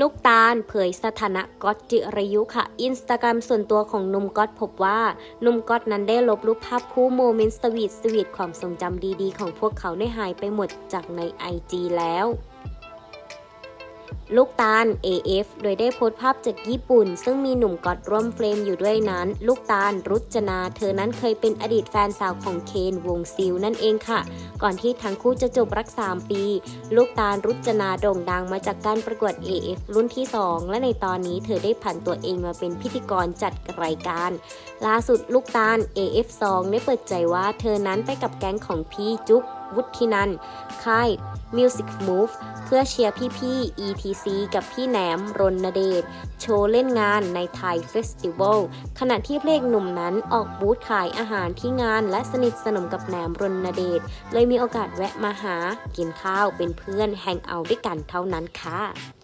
ลูกตาลเผยสถานะก๊อตจิรยุค่ะ อินสตาแกรมส่วนตัวของหนุ่มก๊อตพบว่าหนุ่มก๊อตนั้นได้ลบรูปภาพคู่โมเมนต์สวีทสวีทความทรงจำดีๆ ของพวกเขาได้หายไปหมดจากในไอจีแล้ว ลูกตาล AF โดยได้โพสต์ภาพจากญี่ปุ่น ซึ่งมีหนุ่มกอตร่วมเฟรมอยู่ด้วยนั้น ลูกตาล รุจนา เธอนั้นเคยเป็นอดีตแฟนสาวของเคนวงซิลนั่นเองค่ะ ก่อนที่ทั้งคู่จะจบรัก 3 ปี ลูกตาล รุจนาโด่งดังมาจากการประกวด AF รุ่นที่ 2 และในตอนนี้เธอได้ผันตัวเองมาเป็นพิธีกรจัดรายการ ล่าสุดลูกตาล AF2 ได้เปิดใจว่าเธอนั้นไปกับแก๊งของพี่จุ๊บ วุฒินันค่าย Music Move เพื่อเชียร์พี่ๆ ETC กับพี่แหนมรณเดช โชว์เล่นงานในไทยเฟสติวัลขณะที่เพลงหนุ่มนั้นออกบูธขายอาหารที่งานและสนิทสนมกับแหนมรณเดช เลยมีโอกาสแวะมาหา กินข้าวเป็นเพื่อนแฮงเอาท์ด้วยกันเท่านั้นค่ะ